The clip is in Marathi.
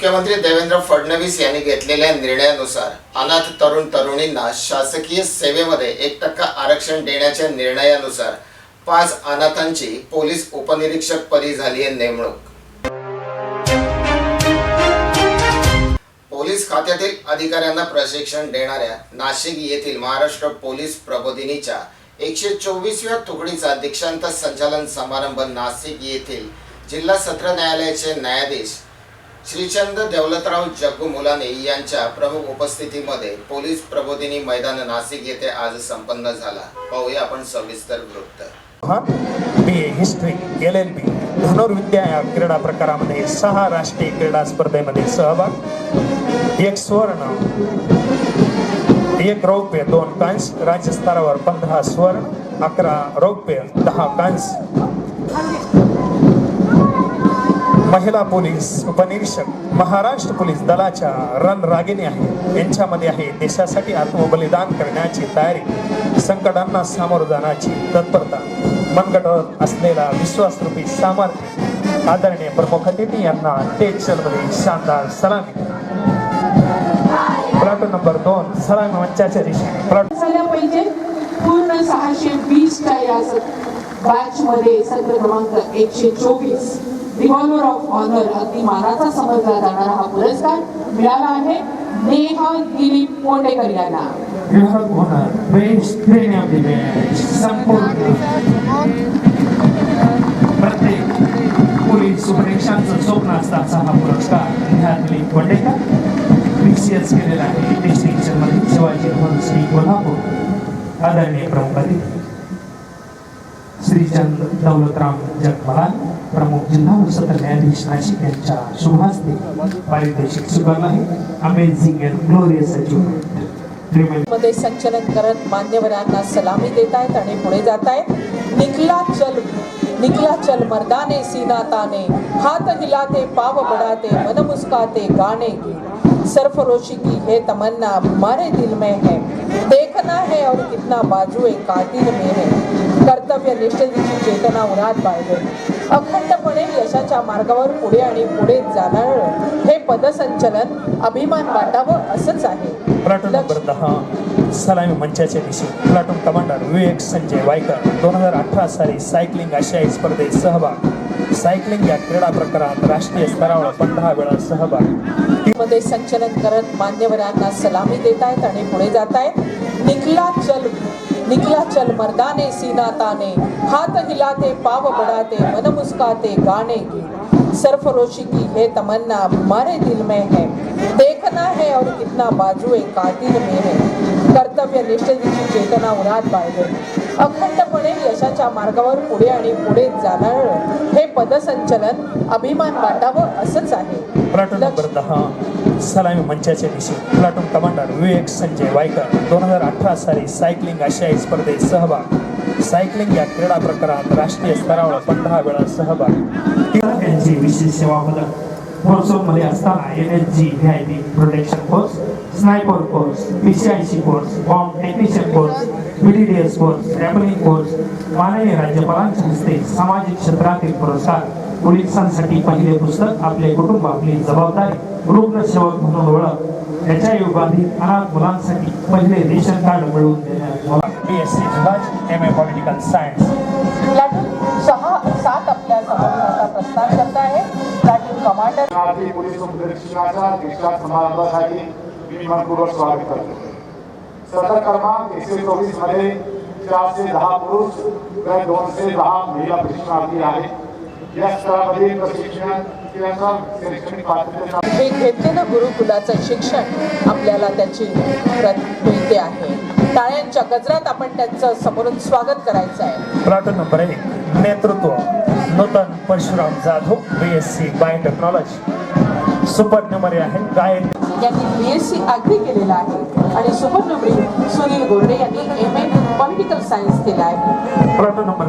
मुख्यमंत्री देवेंद्र फडणवीस यांनी घेतलेल्या निर्णयानुसार अनाथ तरुण तरुणींना शासकीय सेवेमध्ये एक टक्का आरक्षण देण्याच्या निर्णयानुसार पाच अनाथांची पोलीस उपनिरीक्षक पदी झाली आहे नेमणूक. पोलीस खात्यातील अधिकाऱ्यांना प्रशिक्षण देणाऱ्या नाशिक येथील महाराष्ट्र पोलीस प्रबोधिनीच्या एकशे चोवीसव्या तुकडीचा दीक्षांत संचालन समारंभ नाशिक येथील जिल्हा सत्र न्यायालयाचे न्यायाधीश श्रीचंद दौलतराव जग्गू मुलाने यांच्या प्रमुख उपस्थितीमध्ये पोलीस प्रबोधिनी मैदान नाशिक येथे आज संपन्न झाला. पाहूया आपण सविस्तर वृत्त. B A history L L B धनुर्विद्या या क्रीडा प्रकारामध्ये सहा राष्ट्रीय क्रीडा स्पर्धेमध्ये सहभाग एक स्वर्ण एक रौप्य दोन कांस राज्यस्तरावर पंधरा स्वर्ण अकरा रौप्य दहा कांस महिला पोलीस उपनिरीक्षक महाराष्ट्र पोलीस दलाच्या रणरागिणी आहे यांच्यामध्ये आहे देशासाठी आत्मबलिदान करण्याची तयारी संकटांना सामोरं जाण्याची तत्परता मनगटावर असलेला विश्वासरूपी सामर्थ्य आदरणीय प्रमुख अतिथी यांना टेक्सलमध्ये शानदार सलामी. प्लॉट नंबर दोन सलामी मंचाच्या दिशेने. प्लॉट झाल्या पाहिजे. पूर्ण सहाशे वीसच्या या बॅच मध्ये सत्र क्रमांक एकशे चोवीस. रिव्हॉल्वर ऑफ ऑनर अगदी मानाचा समजला जाणारा हा पुरस्कार मिळाला आहे. नेहा दिलीप पोंडेकर यांना. विभाग होणार best train of the match संपूर्ण. प्रत्येक पोलीस उपनिरीक्षकांचं स्वप्न असताचा हा पुरस्कार ह्यातली पंडेकर विसीएस केलेला आहे. डिस्टिंक्शनमध्ये शिवाजी युनिव्हर्सिटी कोल्हापूर. आदरणीय प्रमुख अतिथी श्रीचंद दौलतराम जगमलान प्रमुख जिल्हा व सत्र न्यायाधीश नाशिक यांच्या शुभास्ते पारितोषिक स्वीकारलं आहे अमेझिंग अँड ग्लोरियस अचिव्हमेंटमध्ये संचलन करत मान्यवरांना सलामी देत आहेत आणि पुढे जात आहेत निकला चल निकला चल मर्दाने सीना ताने हाथ हिलाते पाव बढ़ाते मन मुस्काते गाणे की सरफरोशी की है तमन्ना हमारे दिल में है. देखना है और कितना बाजू कातिल में है. कर्तव्य निष्ठेची चेतना उन्हात बाळगणे. अखंडपणे यशाच्या मार्गावर पुढे आणि पुढे जाणार हे पदसंचलन अभिमान वाटावं असंच आहे. प्लाटून नंबर दहा सलामी मंचाच्या दिशे प्लाटून कमांडर विवेक संजय वायकर दोन हजार अठरा साली सायकलिंग आशियाई स्पर्धेत सहभाग. सायकलिंग या क्रीडा प्रकारात राष्ट्रीय स्तरावर पंधरा वेळा सहभाग. मध्ये संचलन करत मान्यवरांना सलामी देत आहेत आणि पुढे जात आहेत निकला चल निकला चल मर्दाने सीना ताने. हाथ हिलाते पाव बढ़ाते मन मुस्काते गाने की सरफरोशी की है तमन्ना हमारे दिल में है. देखना है और कितना बाजू कातिल में है. कर्तव्य निष्ठेची चेतना उन्हात बाळगणे अखंडपणे यशाच्या मार्गावर पुढे आणि पुढे जाणार. हे पदसंचलन अभिमान वाटावं असंच आहे. सलामी मंचाच्या दिशे प्लाटून कमांडर विवेक संजय वायकर दोन हजार अठरा साली सायकलिंग आशियाई स्पर्धेत सहभाग. सायकलिंग या क्रीडा प्रकारात राष्ट्रीय स्तरावर पंधरा वेळा सहभाग. यांची विशेष सेवा पदकमध्ये असताना N S G V I P protection course sniper course P C I C course bomb technician course BDDS course rappelling course माननीय राज्यपालांच्या हस्ते सामाजिक क्षेत्रातील पुरस्कार. पोलिसांसाठी पहिले पुस्तक आपले कुटुंब आपली जबाबदारी. रुग्णसेवक म्हणून ओळख याच्या योगाधी अनाथ मुलांसाठी पहिले रेशन कार्ड मिळवून देण्यात बी एस सी विभाग M A political science platoon सहा सात आपल्या करत आहे. प्लाटून कमांडर भारतीय पोलीस उपनिरीक्षकाच्या दीक्षांत समारंभासाठी मी मनपूर्वक स्वागत करतो. सत्र क्रमांक एकशे चोवीसमध्ये चारशे दहा पुरुष व दोनशे दहा महिला प्रशिक्षणार्थी आहेत. या स्तरामधील प्रशिक्षण हे घेतलेलं गुरुकुलाचं शिक्षण आपल्याला त्याची मिळते आहे. टाळ्यांच्या गजरात आपण त्यांचं समोरून स्वागत करायचं आहे. प्लॉट नंबर एक नेतृत्व. Nutan Parshuram Jadhav B S C biotechnology super number आहे गायक. यांनी बी एस सी अग्री केलेला आहे. आणि सुपर्णब्री सुनील गोरडे यांनी एम ए पॉलिटिकल सायन्स केला आहे. Plot number